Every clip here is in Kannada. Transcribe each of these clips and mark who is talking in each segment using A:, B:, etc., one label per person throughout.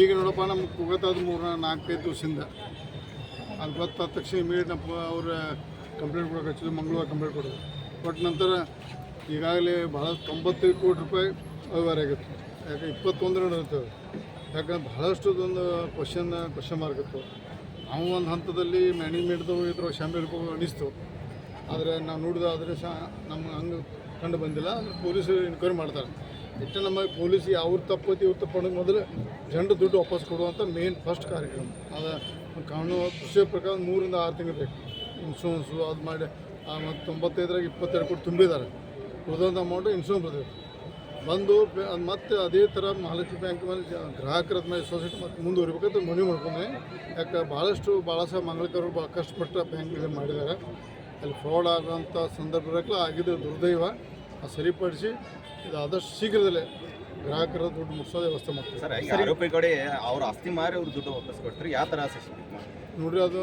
A: ಈಗ ನೋಡಪ್ಪ ನಮ್ಗೆ ಕುಗತ್ತಾದ ಮೂರು ನಾಲ್ಕೈದು ದಿವಸದಿಂದ. ಅದು ಗೊತ್ತಾದ ತಕ್ಷಣ ಇಮಿಡಿಯೇಟ್ ನಮ್ಮ ಅವ್ರ ಕಂಪ್ಲೇಂಟ್ ಕೊಡೋಕೆ ಹಚ್ಚಿದ್ರು, ಮಂಗಳವಾರ ಕಂಪ್ಲೇಂಟ್ ಕೊಡೋದು. ಬಟ್ ನಂತರ ಈಗಾಗಲೇ ಭಾಳ ತೊಂಬತ್ತೈದು ಕೋಟಿ ರೂಪಾಯಿ ವ್ಯವಹಾರ ಆಗಿತ್ತು ಯಾಕೆ ಇಪ್ಪತ್ತೊಂದರ ಇರ್ತವೆ ಯಾಕಂದ್ರೆ ಬಹಳಷ್ಟು ಒಂದು ಕ್ವಶನ್ ಕ್ವಶನ್ ಮಾರ್ಕ್ ಇತ್ತು. ನಾವು ಒಂದು ಹಂತದಲ್ಲಿ ಮ್ಯಾನೇಜ್ಮೆಂಟ್ದವು ಇದ್ರ ಶಾಮಿಲ್ ಅನಿಸ್ತು ಆದರೆ ನಾವು ನೋಡಿದಾದ್ರೆ ಸಹ ನಮ್ಗೆ ಹಂಗೆ ಕಂಡು ಬಂದಿಲ್ಲ ಅಂದರೆ ಪೊಲೀಸರು ಎನ್ಕ್ವೈರಿ ಮಾಡ್ತಾರೆ. ಇಟ್ಟು ನಮ್ಮ ಪೊಲೀಸ್ ಅವ್ರ ತಪ್ಪೈತಿ ಇವ್ರು ತಪ್ಪು ಮೊದಲು ಜನರು ದುಡ್ಡು ವಾಪಸ್ ಕೊಡುವಂಥ ಮೇನ್ ಫಸ್ಟ್ ಕಾರ್ಯಕ್ರಮ. ಅದು ಕಾನೂನು ಕೃಷಿ ಪ್ರಕಾರ ಮೂರಿಂದ ಆರು ತಿಂಗಳು ಬೇಕು. ಇನ್ಶೂರೆನ್ಸು ಅದು ಮಾಡಿ ಮತ್ತು ತೊಂಬತ್ತೈದರಾಗ ಇಪ್ಪತ್ತೆರಡು ಕೋಟಿ ತುಂಬಿದ್ದಾರೆ ಉಳಿದಂಥ ಅಮೌಂಟು ಇನ್ಶೂರೆನ್ಸ್ ಬರ್ತೀವಿ ಬಂದು ಅದು ಮತ್ತೆ ಅದೇ ಥರ ಮಹಾಲಕ್ಷ್ಮಿ ಬ್ಯಾಂಕ್ ಮೇಲೆ ಗ್ರಾಹಕರ ಮೇಲೆ ಸೊಸೈಟಿ ಮತ್ತೆ ಮುಂದುವರಿಬೇಕಂತ ಮನವಿ ಮಾಡ್ಕೊಂಡೆ ಯಾಕೆ ಭಾಳಷ್ಟು ಭಾಳ ಸಹ ಮಂಗಳಕರು ಭಾಳ ಕಷ್ಟಪಟ್ಟು ಬ್ಯಾಂಕ್ ಇದು ಮಾಡಿದ್ದಾರೆ ಅಲ್ಲಿ ಫ್ರಾಡ್ ಆಗೋಂಥ ಸಂದರ್ಭ ಆಗಿದೆ ದುರ್ದೈವ. ಸರಿಪಡಿಸಿ ಇದು ಆದಷ್ಟು ಶೀಘ್ರದಲ್ಲೇ ಗ್ರಾಹಕರ ದುಡ್ಡು ಮುಗಿಸೋದೇ ವ್ಯವಸ್ಥೆ ಮಾಡ್ತೀವಿ.
B: ಸರ್ ಈಗ ಅವ್ರ ಆಸ್ತಿ ಮಾರಿ ಅವ್ರು ದುಡ್ಡು ವಾಪಸ್ ಕೊಡ್ತಾರೆ. ಯಾವ ಥರ ಶಿಕ್ಷೆ
A: ನೋಡ್ರಿ ಅದು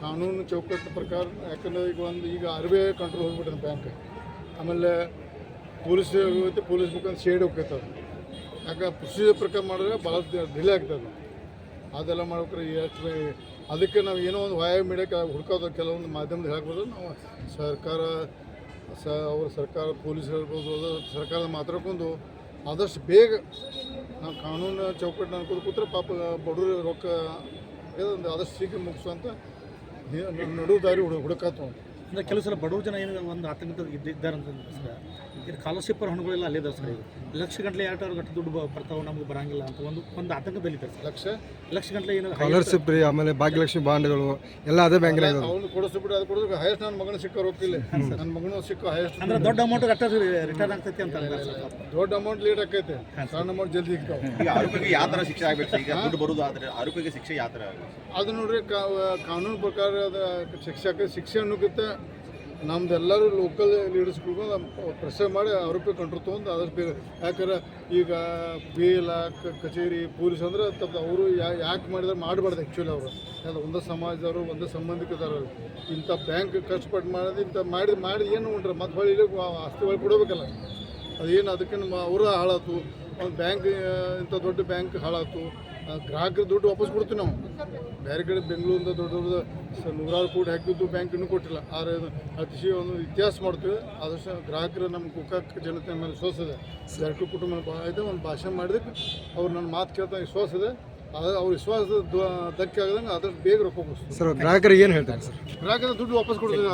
A: ಕಾನೂನು ಚೌಕಟ್ಟು ಪ್ರಕಾರ ಯಾಕಂದ್ರೆ ಈಗ ಒಂದು ಈಗ ಆರ್ ಬಿ ಐ ಕಂಟ್ರೋಲ್ ಹೋಗ್ಬಿಟ್ಟಿದೆ ಬ್ಯಾಂಕ್ ಆಮೇಲೆ ಪೊಲೀಸ್ ಹೋಗುತ್ತೆ ಪೊಲೀಸ್ ಮುಖಾಂತರ ಶೇಡ್ ಹೋಗ್ತೈತೆ ಅದು. ಯಾಕೆ ಪ್ರೊಸೀಜರ್ ಪ್ರಕಾರ ಮಾಡಿದ್ರೆ ಭಾಳ ಡಿಲೇ ಆಗ್ತದೆ ಅದೆಲ್ಲ ಮಾಡ್ಬೇಕ್ರೆ ಎಷ್ಟು ಅದಕ್ಕೆ ನಾವು ಏನೋ ಒಂದು ವಾಯ ಮೀಡಿಯಾಕ್ಕೆ ಹುಡ್ಕೋದು ಕೆಲವೊಂದು ಮಾಧ್ಯಮದ ಹೇಳ್ಬೋದು ನಾವು ಸರ್ಕಾರ ಸ ಅವ್ರ ಸರ್ಕಾರ, ಪೊಲೀಸ್ ಹೇಳ್ಬೋದು, ಅದು ಸರ್ಕಾರದ ಮಾತಾಡ್ಕೊಂಡು ಆದಷ್ಟು ಬೇಗ ನಾವು ಕಾನೂನು ಚೌಕಟ್ಟು ಅನ್ಕೋದು ಕೂತ್ರೆ ಪಾಪ ಬಡವರು ರೊಕ್ಕ ಆದಷ್ಟು ಶೀಘ್ರ ಮುಗಿಸುವಂತ ನಡು ದಾರಿ ಹುಡು ಹುಡುಕಾತು
C: ಅಂದ್ರೆ ಕೆಲವು ಸಲ ಬಡವ ಜನ ಏನು ಒಂದು ಆತಂಕದ ಇದ್ದಾರೆ ಅಂತ ಇದು ಸ್ಕಾಲರ್ಶಿಪ್ ಹಣಗಳೆಲ್ಲ ಅಲ್ಲೇ ಇದಾವೆ ಸರ್ ಈಗ. ಲಕ್ಷ ಗಂಟಲೆ ಎರಡು ಗಂಟೆ ದುಡ್ಡು ಬರ್ತಾವೆ ನಮ್ಗೆ ಬರಂಗಿಲ್ಲ ಅಂತ ಒಂದು ಒಂದು ಆತಂಕದಲ್ಲಿ ಇದ್ದಾರೆ ಸರ್.
A: ಲಕ್ಷ?
C: ಲಕ್ಷ ಗಂಟಲೆ ಏನು
D: ಸ್ಕಾಲರ್ಶಿಪ್ ರೀ ಆಮೇಲೆ ಭಾಗ್ಯಲಕ್ಷ್ಮಿ ಬಾಂಡ್ಗಳು ಎಲ್ಲ ಅದೇ ಬ್ಯಾಂಕ್
A: ಅವ್ನು ಕೊಡಿಸ್ಬಿಟ್ಟು ಅದು ಕೊಡೋದು ಹೈಯೆಸ್ಟ್ ನನ್ನ ಮಗನ ಸಿಕ್ಕ ಹೋಗ್ತಿಲ್ಲ ನನ್ನ ಮಗನೂ ಸಿಕ್ಕೋ ಹೈಯೆಸ್ಟ್
C: ಅಂದ್ರೆ ದೊಡ್ಡ ಅಮೌಂಟ್ ಅಟ್ಟ ರಿಟರ್ನ್ ಆಗ್ತೈತಿ ಅಂತ
A: ದೊಡ್ಡ ಅಮೌಂಟ್ ಲೇಟ್ ಆಕೈತೆ ಸಣ್ಣ ಅಮೌಂಟ್ ಜಲ್ದಿ
B: ಈಗ ಆರೋಪಿಗೆ ಯಾವ ಥರ ಶಿಕ್ಷೆ ಆಗ್ಬೇಕು ಈಗ ದುಡ್ಡು ಬರೋದು ಆದರೆ ಆರೋಪಿಗೆ ಶಿಕ್ಷೆ ಯಾವ ಥರ
A: ಅದು ನೋಡ್ರಿ ಕಾ- ಕಾನೂನು ಪ್ರಕಾರ ಅದು ಶಿಕ್ಷಕ ಶಿಕ್ಷೆ ಅನ್ನೋಕ್ಕಿಂತ ನಮ್ದೆಲ್ಲರೂ ಲೋಕಲ್ ಲೀಡರ್ಸ್ಗಳು ಪ್ರೆಷರ್ ಮಾಡಿ ಅವ್ರಿಗೆ ಕಂಟ್ರೋಲ್ ತೊಗೊಂಡು ಅದ್ರ ಬೇಗ. ಯಾಕಂದ್ರೆ ಈಗ ಬಿ ಎಲ್ ಕಚೇರಿ ಪೊಲೀಸ್ ಅಂದ್ರೆ ತಪ್ಪು ಅವರು ಯಾಕೆ ಮಾಡಿದ್ರೆ ಮಾಡಬಾರ್ದು ಆ್ಯಕ್ಚುಲಿ ಅವರು. ಯಾಕಂದ್ರೆ ಒಂದೇ ಸಮಾಜದವರು ಒಂದೇ ಸಂಬಂಧಿಕದವರು. ಇಂಥ ಬ್ಯಾಂಕ್ ಕಷ್ಟಪಟ್ಟು ಮಾಡೋದು ಇಂಥ ಮಾಡಿ ಮಾಡಿ ಏನು ಉಂಟ್ರೆ ಮತ್ತೆ ಹೊಳಿ ಇಲ್ಲಿ ಆಸ್ತಿ ಒಳಗೆ ಕೊಡಬೇಕಲ್ಲ. ಅದೇನು ಅದಕ್ಕೆ ನಮ್ಮ ಅವರು ಹಾಳಾತು. ಒಂದು ಬ್ಯಾಂಕ್ ಇಂಥ ದೊಡ್ಡ ಬ್ಯಾಂಕ್ ಹಾಳಾತು. ಆ, ಗ್ರಾಹಕರ ದುಡ್ಡು ವಾಪಸ್ ಕೊಡ್ತೀವಿ ನಾವು. ಬೇರೆ ಕಡೆ ಬೆಂಗಳೂರಿಂದ ದೊಡ್ಡ ದೊಡ್ಡ ಸ- ನೂರಾರು ಕೋಟಿ ಹಾಕಿದ್ದು ಬ್ಯಾಂಕ್ ಇನ್ನೂ ಕೊಟ್ಟಿಲ್ಲ. ಆದರೆ ಅತಿಶಯ ಒಂದು ಇತಿಹಾಸ ಮಾಡ್ತೀವಿ. ಆದಷ್ಟು ಗ್ರಾಹಕರು ನಮ್ಮ ಕುಕ್ಕ ಜನತೆ ಮೇಲೆ ವಿಶ್ವಾಸ ಇದೆ. ಜಾರಕಿಹೊಳಿ ಕುಟುಂಬ ಭಾಳ ಇದೆ ಒಂದು ಭಾಷಣ ಮಾಡಿದಕ್ಕೆ ಅವ್ರು ನನ್ನ ಮಾತು ಕೇಳ್ತಾ ವಿಶ್ವಾಸ ಇದೆ. ಆದರೆ ಅವ್ರ ವಿಶ್ವಾಸದ ಧಕ್ಕೆ ಆಗದಂಗೆ ಆದಷ್ಟು ಬೇಗ ರೊಕ್ಕ
D: ಸರ್ ಗ್ರಾಹಕರಿಗೆ ಏನು ಹೇಳ್ತಾರೆ ಸರ್?
A: ಗ್ರಾಹಕರ ದುಡ್ಡು ವಾಪಸ್ ಕೊಡ್ತೀವಿ.